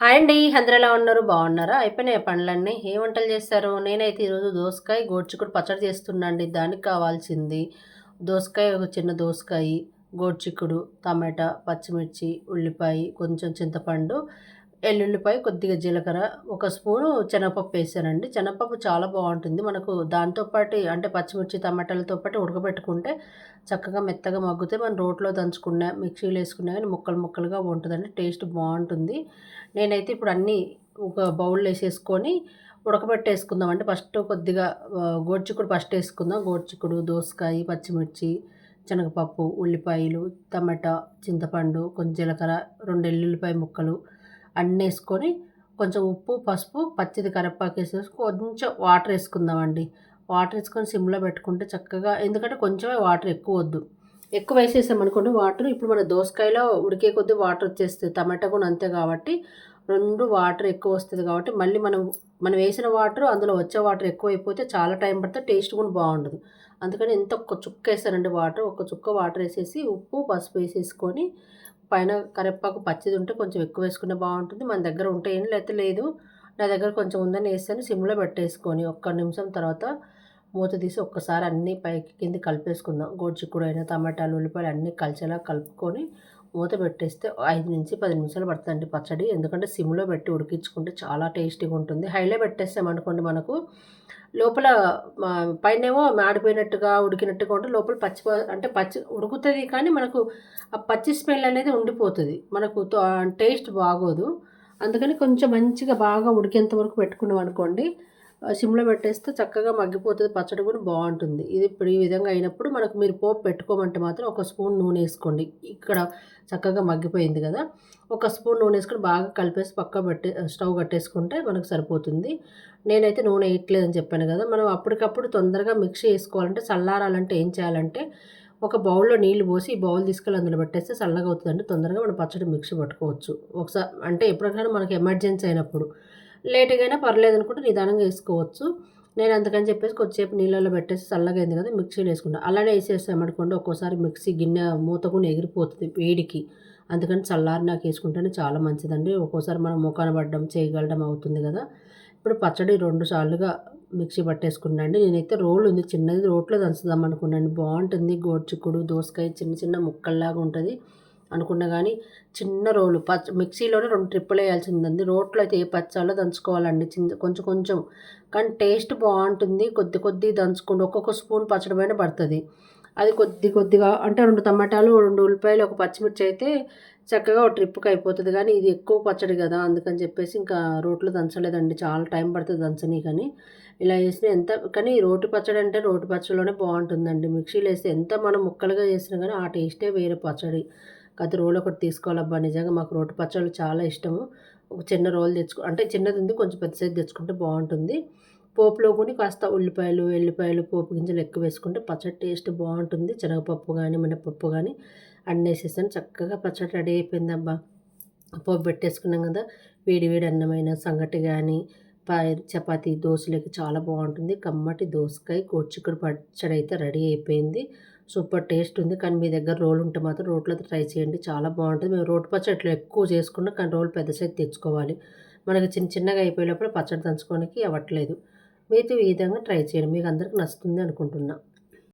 Hi అండి అందరూ ఉన్నారు? బాగున్నారా? అయిపోయినాయి పనులన్నీ ఏ వంటలు చేస్తారు? నేనైతే ఈరోజు దోసకాయ గోడ్చిక్కుడు పచ్చడి చేస్తున్నాండి. దానికి కావాల్సింది దోసకాయ ఒక చిన్న దోసకాయ గోడ్చిక్కుడు టమాటా పచ్చిమిర్చి ఉల్లిపాయ కొంచెం చింతపండు ఎల్లుల్లిపాయ కొద్దిగా జీలకర్ర ఒక స్పూను శనగపప్పు వేసానండి. శనగపప్పు చాలా బాగుంటుంది. మనకు దాంతోపాటు అంటే పచ్చిమిర్చి టమాటాలతో పాటు ఉడకబెట్టుకుంటే చక్కగా మెత్తగా మగ్గుతే మనం రోట్లో దంచుకున్నా మిక్సీలో వేసుకున్నా కానీ ముక్కలు ముక్కలుగా ఉంటుందండి. టేస్ట్ బాగుంటుంది. నేనైతే ఇప్పుడు అన్నీ ఒక బౌల్లో వేసేసుకొని ఉడకబెట్టేసుకుందాం అంటే ఫస్ట్ కొద్దిగా గోడ్చిక్కుడు ఫస్ట్ వేసుకుందాం. గోడ్చిక్కుడు దోసకాయ పచ్చిమిర్చి శనగపప్పు ఉల్లిపాయలు టమాటా చింతపండు కొంచెం జీలకర్ర రెండు ఎల్లుల్లిపాయ ముక్కలు అన్నేసుకొని కొంచెం ఉప్పు పసుపు పచ్చిది కరివేపాకు వేసేసి కొంచెం వాటర్ వేసుకుందామండి. వాటర్ వేసుకొని సిమ్లో పెట్టుకుంటే చక్కగా ఎందుకంటే కొంచెమే వాటర్ ఎక్కువ వద్దు. ఎక్కువ వేసేసామనుకోండి వాటర్ ఇప్పుడు మన దోసకాయలో ఉడికే కొద్దీ వాటర్ వచ్చేస్తుంది టమాటా కూడా అంతే కాబట్టి రెండు వాటర్ ఎక్కువ వస్తుంది కాబట్టి మళ్ళీ మనం మనం వేసిన వాటర్ అందులో వచ్చే వాటర్ ఎక్కువ అయిపోతే చాలా టైం పడితే టేస్ట్ కూడా బాగుండదు. అందుకని ఎంత ఒక్క చుక్క వేసానండి వాటర్ ఒక చుక్క వాటర్ వేసేసి ఉప్పు పసుపు వేసేసుకొని పైన కరివేపాకు పచ్చిది ఉంటే కొంచెం ఎక్కువ వేసుకుంటే బాగుంటుంది. మన దగ్గర ఉంటే ఏం లేకపోతే లేదు. నా దగ్గర కొంచెం ఉందని వేస్తాను. సిమ్లో పెట్టేసుకొని ఒక్క నిమిషం తర్వాత మూత తీసి ఒక్కసారి అన్నీ పైకి కింద కలిపేసుకుందాం. గోడ్చిక్కుడు అయినా టమాటాలు ఉల్లిపాయలు అన్నీ కలిసేలా కలుపుకొని మూత పెట్టేస్తే ఐదు నుంచి పది నిమిషాలు పడుతుందండి పచ్చడి. ఎందుకంటే సిమ్లో పెట్టి ఉడికించుకుంటే చాలా టేస్టీగా ఉంటుంది. హైలో పెట్టేస్తామనుకోండి మనకు లోపల పైనేమో మాడిపోయినట్టుగా ఉడికినట్టుగా ఉంటే లోపల పచ్చి అంటే పచ్చి ఉడుకుతుంది కానీ మనకు ఆ పచ్చి స్మెల్ అనేది ఉండిపోతుంది. మనకు టేస్ట్ బాగోదు. అందుకని కొంచెం మంచిగా బాగా ఉడికేంత వరకు పెట్టుకున్నాం అనుకోండి సిమ్లో పెట్టేస్తే చక్కగా మగ్గిపోతుంది పచ్చడి కూడా బాగుంటుంది. ఇది ఇప్పుడు ఈ విధంగా అయినప్పుడు మనకు మీరు పోపు పెట్టుకోమంటే మాత్రం ఒక స్పూన్ నూనె వేసుకోండి. ఇక్కడ చక్కగా మగ్గిపోయింది కదా. ఒక స్పూన్ నూనె వేసుకొని బాగా కలిపేసి పక్క పెట్టి స్టవ్ కట్టేసుకుంటే మనకు సరిపోతుంది. నేనైతే నూనె వేయట్లేదని చెప్పాను కదా. మనం అప్పటికప్పుడు తొందరగా మిక్సీ వేసుకోవాలంటే చల్లారాలంటే ఏం చేయాలంటే ఒక బౌల్లో నీళ్ళు పోసి ఈ బౌల్ తీసుకెళ్ళి అందులో పెట్టేస్తే చల్లగా అవుతుందంటే తొందరగా మనం పచ్చడి మిక్సీ పట్టుకోవచ్చు. ఒకసారి అంటే ఎప్పటికైనా మనకి ఎమర్జెన్సీ అయినప్పుడు లేటుగా అయినా పర్లేదు అనుకుంటే నిదానంగా వేసుకోవచ్చు. నేను అందుకని చెప్పేసి కొద్దిసేపు నీళ్ళలో పెట్టేసి చల్లగా అయింది కదా మిక్సీలో వేసుకుంటాను అలానే వేసేసామనుకోండి ఒక్కోసారి మిక్సీ గిన్నె మూత కూడా ఎగిరిపోతుంది వేడికి. అందుకని చల్లారి నాకు వేసుకుంటేనే చాలా మంచిదండి. ఒక్కోసారి మనం ముఖాన పడడం చేయగలడం అవుతుంది కదా. ఇప్పుడు పచ్చడి రెండు సార్లుగా మిక్సీ పట్టేసుకున్నాండి నేనైతే రోల్ ఉంది చిన్నది రోట్లో దంచుదాం అనుకున్నాను బాగుంటుంది గోడ్చిక్కుడు దోసకాయ చిన్న చిన్న ముక్కల్లాగా ఉంటుంది. అనుకున్నా కానీ చిన్న రోలు పచ్చ మిక్సీలోనే రెండు ట్రిప్పులు వేయాల్సిందండి. రోట్లో అయితే ఏ పచ్చాలో దంచుకోవాలండి చిన్న కొంచెం కొంచెం. కానీ టేస్ట్ బాగుంటుంది కొద్ది కొద్ది దంచుకుంటూ ఒక్కొక్క స్పూన్ పచ్చడమైన పడుతుంది. అది కొద్ది కొద్దిగా అంటే రెండు టమాటాలు రెండు ఉల్లిపాయలు ఒక పచ్చిమిర్చి అయితే చక్కగా ఒక ట్రిప్కి అయిపోతుంది. కానీ ఇది ఎక్కువ పచ్చడి కదా అందుకని చెప్పేసి ఇంకా రోట్లో దంచలేదండి. చాలా టైం పడుతుంది దంచని కానీ ఇలా వేసిన ఎంత కానీ రోటి పచ్చడి అంటే రోటి పచ్చడిలోనే బాగుంటుందండి మిక్సీలో వేస్తే ఎంత మనం ముక్కలుగా చేసినా కానీ ఆ టేస్టే వేరే పచ్చడి. గత రోల్ ఒకటి తీసుకోవాలబ్బా. నిజంగా మాకు రోటి పచ్చళ్ళు చాలా ఇష్టము. ఒక చిన్న రోల్ తెచ్చుకో అంటే చిన్నది ఉంది కొంచెం పెద్ద సైజు తెచ్చుకుంటే బాగుంటుంది. పోపులో కూడా కాస్త ఉల్లిపాయలు ఎల్లిపాయలు పోపు గింజలు ఎక్కువ వేసుకుంటే పచ్చడి టేస్ట్ బాగుంటుంది. శనగపప్పు కానీ మినపప్పు కానీ అన్నీ వేసేసాను. చక్కగా పచ్చడి రెడీ అయిపోయిందబ్బా. పోపు పెట్టేసుకున్నాం కదా. వేడి వేడి అన్నమైన సంగటి కానీ చపాతి దోశలకి చాలా బాగుంటుంది. కమ్మటి దోసకాయ కోచిక్కుడు పచ్చడి అయితే రెడీ అయిపోయింది. సూపర్ టేస్ట్ ఉంది. కానీ మీ దగ్గర రోల్ ఉంటే మాత్రం రోట్లో ట్రై చేయండి. చాలా బాగుంటుంది. మేము రోటి పచ్చడి ఎక్కువ చేసుకున్నా కానీ రోల్ పెద్ద సైజు తెచ్చుకోవాలి. మనకి చిన్న చిన్నగా అయిపోయేటప్పుడు పచ్చడి దంచుకోవడానికి అవ్వట్లేదు. మీతో ఈ విధంగా ట్రై చేయండి. మీకు అందరికీ నచ్చుతుంది అనుకుంటున్నా.